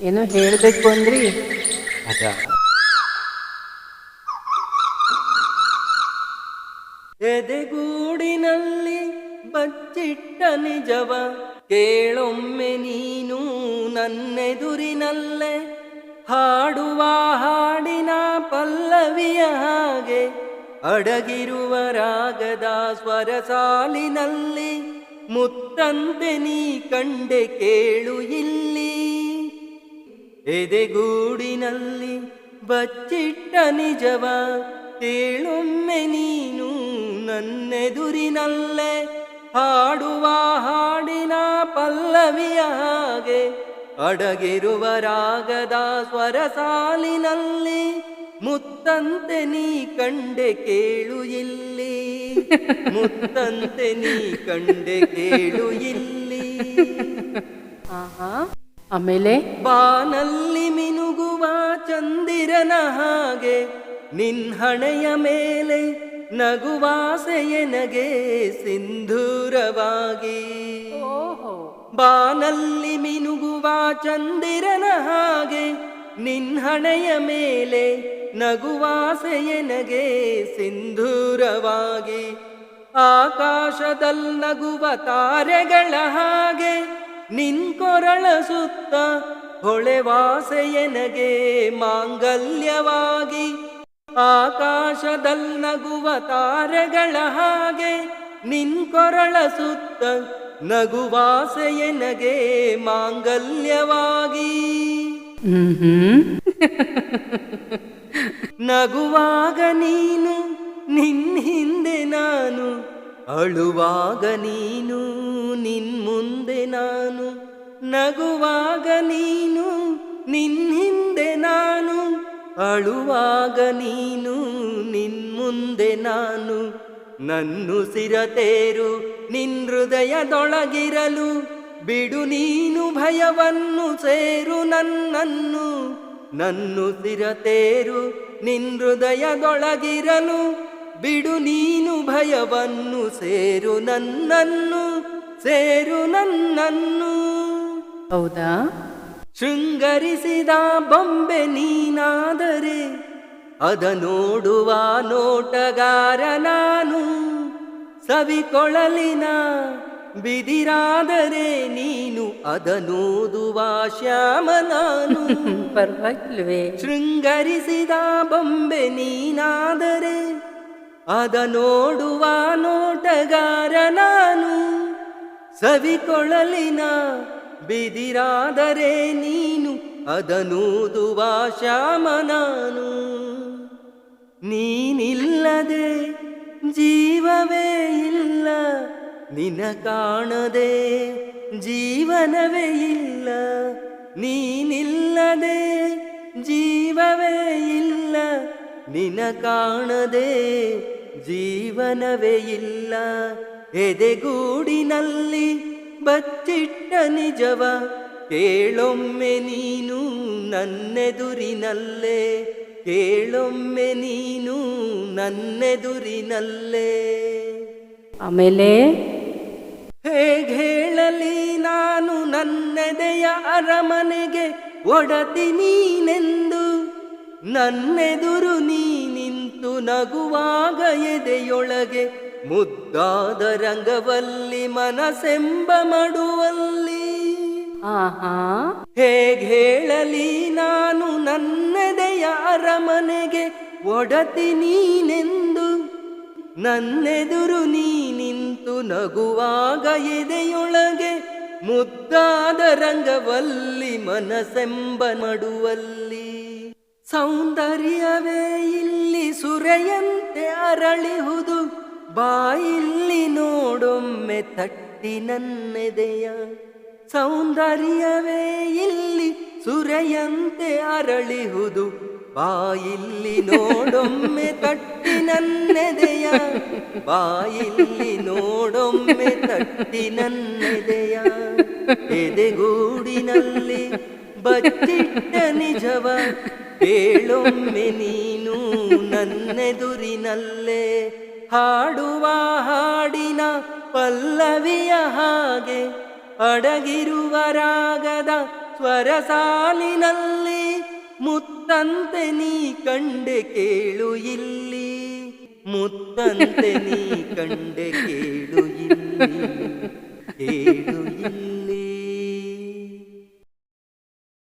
ಏನೋ ಹೇಳಬೇಕು ಅಂದ್ರಿ. ಅದ. ಎದೆಗೂಡಿನಲ್ಲಿ ಬಚ್ಚಿಟ್ಟ ನಿಜವ ಕೇಳೊಮ್ಮೆ ನೀನು ನನ್ನೆದುರಿನಲ್ಲೇ ಹಾಡುವ ಹಾಡಿನ ಪಲ್ಲವಿಯ ಹಾಗೆ ಅಡಗಿರುವ ರಾಗದ ಸ್ವರ ಸಾಲಿನಲ್ಲಿ ಮುತ್ತಂತೆ ನೀ ಕಂಡೆ ಕೇಳು ಇಲ್ಲಿ. ಎದೆಗೂಡಿನಲ್ಲಿ ಬಚ್ಚಿಟ್ಟ ನಿಜವ ಕೇಳೊಮ್ಮೆ ನೀನು ನನ್ನೆದುರಿನಲ್ಲೇ ಹಾಡುವ ಹಾಡಿನ ಪಲ್ಲವಿಯಾಗೆ ಅಡಗಿರುವ ರಾಗದ ಸ್ವರ ಸಾಲಿನಲ್ಲಿ ಮುತ್ತಂತೆ ನೀ ಕಂಡೆ ಕೇಳು ಇಲ್ಲಿ. ಮುತ್ತಂತೆ ನೀ ಕಂಡೆ ಕೇಳು ಇಲ್ಲಿ. ಆಹಾ. ಆಮೇಲೆ ಬಾನಲ್ಲಿ ಮಿನುಗುವ ಚಂದಿರನ ಹಾಗೆ ನಿನ್ಹಣೆಯ ಮೇಲೆ ನಗುವಾಸೆಯನಗೆ ಸಿಂಧೂರವಾಗಿ. ಬಾನಲ್ಲಿ ಮಿನುಗುವ ಚಂದಿರನ ಹಾಗೆ ನಿನ್ಹಣೆಯ ಮೇಲೆ ನಗುವಾಸೆಯನಗೆ ಸಿಂಧೂರವಾಗಿ. ಆಕಾಶದಲ್ಲಿ ನಗುವ ತಾರೆಗಳ ಹಾಗೆ ನಿನ್ಕೊರಳ ಸುತ್ತ ಹೊಳೆವಾಸೆಯನಗೆ ಮಾಂಗಲ್ಯವಾಗಿ ಆಕಾಶದಲ್ಲಿ ನಗುವ ತಾರೆಗಳ ಹಾಗೆ ನಿನ್ಕೊರಳ ಸುತ್ತ ನಗುವಾಸೆಯನಗೆ ಮಾಂಗಲ್ಯವಾಗಿ. ನಗುವಾಗ ನೀನು ನಿನ್ನ ಹಿಂದೆ ನಾನು ಅಳುವಾಗ ನೀನು ನಿನ್. ನಾನು ನಗುವಾಗ ನೀನು ನಿನ್ನಿಂದೆ ನಾನು ಅಳುವಾಗ ನೀನು, ನಿನ್ ಮುಂದೆ ನಾನು ನನ್ನು ಸಿರತೇರು ನಿನ್ ಹೃದಯದೊಳಗಿರಲು ಬಿಡು ನೀನು ಭಯವನ್ನು ಸೇರು ನನ್ನನ್ನು. ನನ್ನು ಸಿರತೇರು ನಿನ್ ಹೃದಯದೊಳಗಿರಲು ಬಿಡು ನೀನು ಭಯವನ್ನು ಸೇರು ನನ್ನನ್ನು. ಸೇರು ನನ್ನನ್ನು. ಹೌದಾ? ಶೃಂಗರಿಸಿದ ಬೊಂಬೆ ನೀನಾದರೆ ಅದ ನೋಡುವ ನೋಟಗಾರ ನಾನು. ಸವಿಕೊಳಲಿನ ಬಿದಿರಾದರೆ ನೀನು ಅದನೋದುವ ಶ್ಯಾಮ ನಾನು. ಪರವಾಗಿಲ್ವೇ? ಶೃಂಗರಿಸಿದ ಬೊಂಬೆ ನೀನಾದರೆ ಅದ ನೋಡುವ ನೋಟಗಾರ ನಾನು. ಸವಿಕೊಳಲಿನ ಬಿದಿರಾದರೆ ನೀನು ಅದನೂದುವ ಶ್ಯಾಮ ನಾನು ನೀನಿಲ್ಲದೆ ಜೀವವೇ ಇಲ್ಲ ನಿನ ಕಾಣದೆ ಜೀವನವೇ ಇಲ್ಲ. ನೀನಿಲ್ಲದೆ ಜೀವವೇ ಇಲ್ಲ ನಿನ ಕಾಣದೆ ಜೀವನವೇ ಇಲ್ಲ. ಎದೆಗೂಡಿನಲ್ಲಿ ಬಚ್ಚಿಟ್ಟ ನಿಜವ ಕೇಳೊಮ್ಮೆ ನೀನು ನನ್ನೆದುರಿನಲ್ಲೇ ಕೇಳೊಮ್ಮೆ ನೀನು ನನ್ನೆದುರಿನಲ್ಲೇ. ಆಮೇಲೆ ಹೇಗೆ ಹೇಳಲಿ ನಾನು ನನ್ನೆದೆಯ ಅರಮನೆಗೆ ಒಡತಿ ನೀನೆಂದು ನನ್ನೆದುರು ನೀ ನಿಂತು ನಗುವಾಗ ಎದೆಯೊಳಗೆ ಮುದ್ದಾದ ರಂಗವಲ್ಲಿ ಮನಸೆಂಬ ಮಡುವಲ್ಲಿ. ಆಹಾ ಹೇಗೆ ಹೇಳಲಿ ನಾನು ನನ್ನೆದೆಯ ಅರಮನೆಗೆ ಒಡತಿ ನೀನೆಂದು. ನನ್ನೆದುರು ನೀ ನಿಂತು ನಗುವಾಗ ಎದೆಯೊಳಗೆ ಮುದ್ದಾದ ರಂಗವಲ್ಲಿ ಮನಸೆಂಬ ಮಡುವಲ್ಲಿ. ಸೌಂದರ್ಯವೇ ಇಲ್ಲಿ ಸುರೆಯಂತೆ ಅರಳಿಹುದು. ಬಾಯಿಲ್ಲಿ ನೋಡೊಮ್ಮೆ ತಟ್ಟಿ ನನ್ನೆದೆಯ ಸೌಂದರ್ಯವೇ ಇಲ್ಲಿ ಸುರೆಯಂತೆ ಅರಳಿಹುದು. ಬಾಯಿಲ್ಲಿ ನೋಡೊಮ್ಮೆ ತಟ್ಟಿ ನನ್ನೆದೆಯ, ಬಾಯಿಲ್ಲಿ ನೋಡೊಮ್ಮೆ ತಟ್ಟಿ ನನ್ನೆದೆಯ. ಎದೆಗೂಡಿನಲ್ಲಿ ಬಚ್ಚಿಟ್ಟ ನಿಜವ ಹೇಳೊಮ್ಮೆ ನೀನು ನನ್ನೆದುರಿನಲ್ಲೇ. ಹಾಡುವ ಹಾಡಿನ ಪಲ್ಲವಿಯ ಹಾಗೆ ಅಡಗಿರುವ ರಾಗದ ಸ್ವರ ಸಾಲಿನಲ್ಲಿ ಮುತ್ತಂತೆ ನೀ ಕಂಡೆ ಕೇಳು ಇಲ್ಲಿ. ಮುತ್ತಂತೆ ನೀ ಕಂಡೆ ಕೇಳು ಇಲ್ಲಿ.